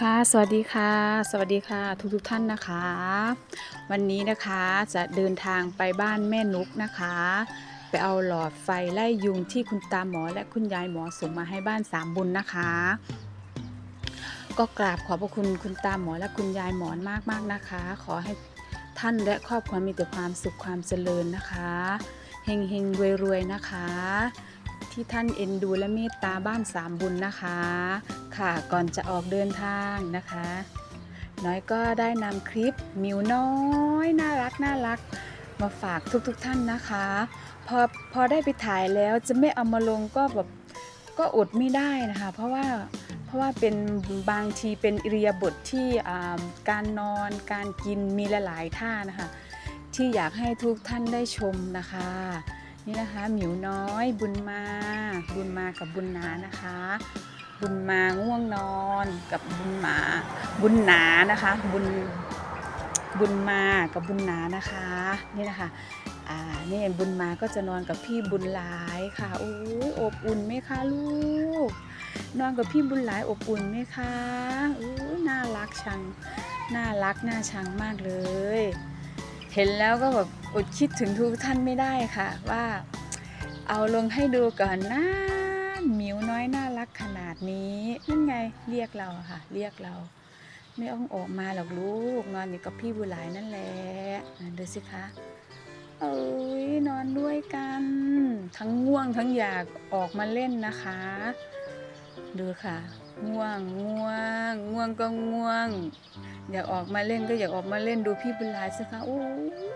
ค่ะสวัสดีค่ะ สวัสดีค่ะทุกทุกท่านนะคะ วันนี้นะคะจะเดินทางไปบ้านแม่นุกนะคะ ไปเอาหลอดไฟไล่ยุงที่คุณตาหมอและคุณยายหมอส่งมาให้บ้านสามบุญนะคะ ก็กราบขอบพระคุณคุณตาหมอและคุณยายหมอนมากนะคะ ขอให้ท่านและครอบครัวมีแต่ความสุขความเจริญนะคะเฮงเฮงรวยรวยนะคะ ที่ท่านเอ็นดูและเมตตาบ้านสามบุญนะคะ ค่ะก่อนจะออกเดินทางนะคะ น้อยก็ได้นำคลิปมิวน้อยน่ารักน่ารักมาฝากทุกๆทท่านนะคะ พอพอได้ไปถ่ายแล้วจะไม่เอามาลงก็แบบก็อดไม่ได้นะคะ เพราะว่าเพราะว่าเป็นบางทีเป็นอิริยาบถที่การนอนการกินมีหลายๆท่านะคะ ที่อยากให้ทุกท่านได้ชมนะคะ นี่นะคะหมิวน้อย บุญมา บุญมากับบุญนานะคะ บุญมาง่วงนอนกับบุญหมา บุญหนานะคะ บุญบุญมากับบุญหนานะคะนี่นะคะอ่านี่บุญมาก็จะนอนกับพี่บุญหลายค่ะโอ้ยอบอุ่นไหมคะลูก นอนกับพี่บุญหลายอบอุ่นไหมคะโอ้ยน่ารักชังน่ารักน่าชังมากเลย เห็นแล้วก็แบบอดคิดถึงทุกท่านไม่ได้ค่ะ ว่าเอาลงให้ดูก่อนนะหมิวน้อยน่ารักขนาดนี้นั่นไงเรียกเราค่ะ เรียกเรา ไม่ต้องออกมาหรอกลูกนอนอยู่กับพี่บุหลายนั่นแหละอะดูสิคะเอ้ยนอนด้วยกัน ทั้งง่วงทั้งอยากออกมาเล่นนะคะ ดูค่ะ ง่วงง่วง ง่วงก็ง่วง อยากออกมาเล่นก็อยากออกมาเล่นดูพี่บุญหลายสิคะโอ้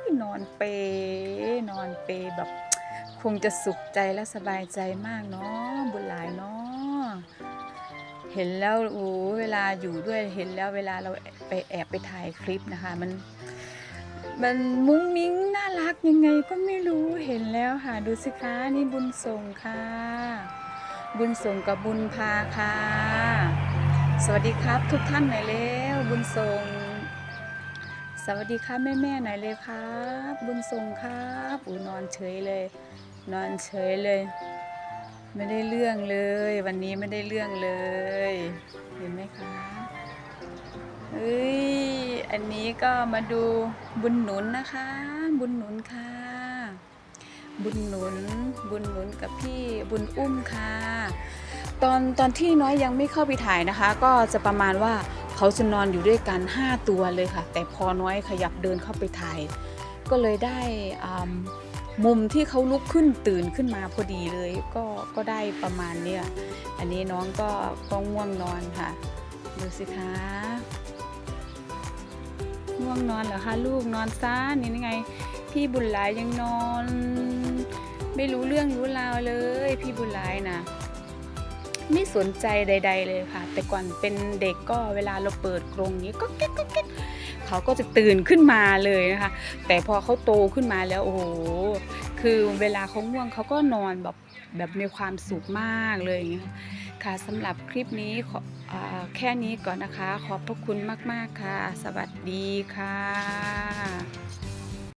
ยนอนเปนอนเปแบบคงจะสุขใจและสบายใจมากเนาะบุญหลายเนาะเห็นแล้วโอ้เวลาอยู่ด้วยเห็นแล้วเวลาเราไปแอบไปถ่ายคลิปนะคะ มัน มันมุ้งมิ้งน่ารักยังไงก็ไม่รู้เห็นแล้วค่ะ ดูสิคะนี่บุญส่งค่ะ บุญส่งกับบุญพาค่ะ สวัสดีครับทุกท่านหน่อยเร็วบุญส่ง สวัสดีครับแม่แม่หน่อยเลยครับ บุญส่งครับอูนอนเฉยเลย นอนเฉยเลย ไม่ได้เรื่องเลย วันนี้ไม่ได้เรื่องเลย เห็นไหมคะเอ้ยอันนี้ก็มาดูบุญหนุนนะคะ บุญหนุนค่ะ บุญหนุน บุญหนุนกับพี่บุญอุ้มค่ะ ตอนตอนที่น้อยยังไม่เข้าไปถ่ายนะคะ ก็จะประมาณว่าเขาจะนอนอยู่ด้วยกัน 5 ตัวเลยค่ะ แต่พอน้อยขยับเดินเข้าไปถ่าย ก็เลยได้มุมที่เขาลุกขึ้นตื่นขึ้นมาพอดีเลย ก็ก็ได้ประมาณเนี้ยอันนี้น้องก็ก็ง่วงนอนค่ะ ดูสิคะง่วงนอนเหรอคะลูกนอนซะนี่ไง พี่บุญหลายยังนอน ไม่รู้เรื่องรู้ราวเลย พี่บุญหลายนะไม่สนใจใด ๆ เลยค่ะ แต่ก่อนเป็นเด็กก็เวลาเราเปิดกรงนี้ก็แก๊กก็แก๊กเขาก็จะตื่นขึ้นมาเลยนะคะ แต่พอเขาโตขึ้นมาแล้วโอ้โหคือเวลาเขาง่วงเขาก็นอนแบบแบบมีความสุขมากเลยอย่างเงี้ยค่ะสำหรับคลิปนี้ขอแค่นี้ก่อนนะคะ ขอบพระคุณมาก ๆ ค่ะ สวัสดีค่ะ